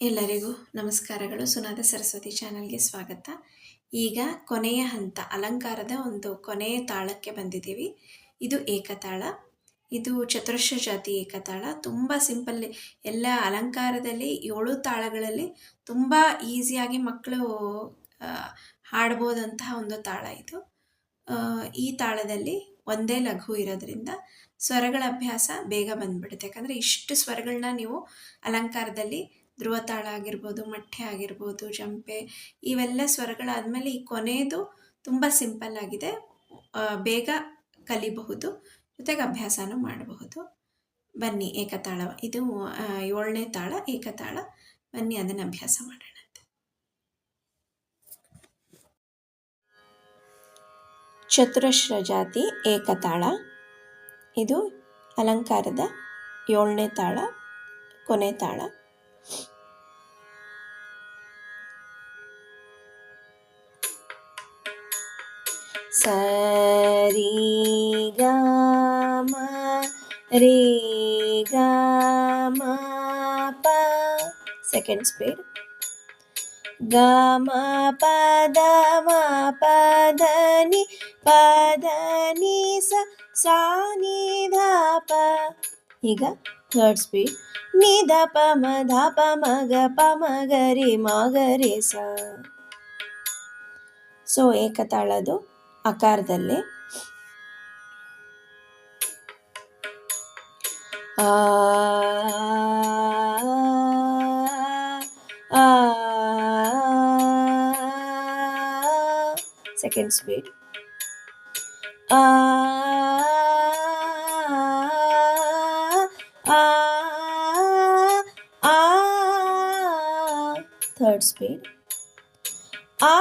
ಎಲ್ಲರಿಗೂ ನಮಸ್ಕಾರಗಳು. ಸುನಾದ ಸರಸ್ವತಿ ಚಾನಲ್ಗೆ ಸ್ವಾಗತ. ಈಗ ಕೊನೆಯ ಹಂತ, ಅಲಂಕಾರದ ಒಂದು ಕೊನೆಯ ತಾಳಕ್ಕೆ ಬಂದಿದ್ದೀವಿ. ಇದು ಏಕತಾಳ. ಇದು ಚತುರ್ಶ ಜಾತಿ ಏಕತಾಳ. ತುಂಬ ಸಿಂಪಲ್ ಎಲ್ಲ ಅಲಂಕಾರದಲ್ಲಿ ಏಳು ತಾಳಗಳಲ್ಲಿ ತುಂಬ ಈಸಿಯಾಗಿ ಮಕ್ಕಳು ಹಾಡ್ಬೋದಂತಹ ಒಂದು ತಾಳ ಇದು. ಈ ತಾಳದಲ್ಲಿ ಒಂದೇ ಲಘು ಇರೋದ್ರಿಂದ ಸ್ವರಗಳ ಅಭ್ಯಾಸ ಬೇಗ ಬಂದ್ಬಿಡುತ್ತೆ. ಯಾಕಂದರೆ ಇಷ್ಟು ಸ್ವರಗಳನ್ನ ನೀವು ಅಲಂಕಾರದಲ್ಲಿ ಧ್ರುವ ತಾಳ ಆಗಿರ್ಬೋದು, ಮಠ್ಯ ಆಗಿರ್ಬೋದು, ಜಂಪೆ ಇವೆಲ್ಲ ಸ್ವರಗಳಾದಮೇಲೆ ಈ ಕೊನೆಯದು ತುಂಬ ಸಿಂಪಲ್ ಆಗಿದೆ. ಬೇಗ ಕಲಿಬಹುದು, ಜೊತೆಗೆ ಅಭ್ಯಾಸನೂ ಮಾಡಬಹುದು. ಬನ್ನಿ ಏಕತಾಳ, ಇದು ಏಳನೇ ತಾಳ, ಏಕತಾಳ. ಬನ್ನಿ ಅದನ್ನು ಅಭ್ಯಾಸ ಮಾಡೋಣ. ಚತುರಶ್ರ ಜಾತಿ ಏಕತಾಳ, ಇದು ಅಲಂಕಾರದ ಏಳನೇ ತಾಳ, ಕೊನೆ ತಾಳ. ಸರಿ ಗ ಮ ರೇ ಗ ಮ ಪ ಸೆಕೆಂಡ್ ಸ್ಪೀಡ್ ಗ ಮ ಪದ ಮ ಪದ ನಿ ಪದ ನಿ ಸ ಸಾ ನಿ ಧ ಪ ಈಗ ಥರ್ಡ್ ಸ್ಪೀಡ್ ನಿ ದ ಪ ಮ ಧ ಪ ಮ ಗ ಪ ಮ ಗ ರಿ ಮ ಗ ರಿ ಸ ಸೊ ಏಕತಾಳದು ಆಕಾರದಲ್ಲಿ ಆ ಸೆಕೆಂಡ್ ಸ್ಪೀಡ್ ಆ ಥರ್ಡ್ ಸ್ಪೀಡ್ ಆ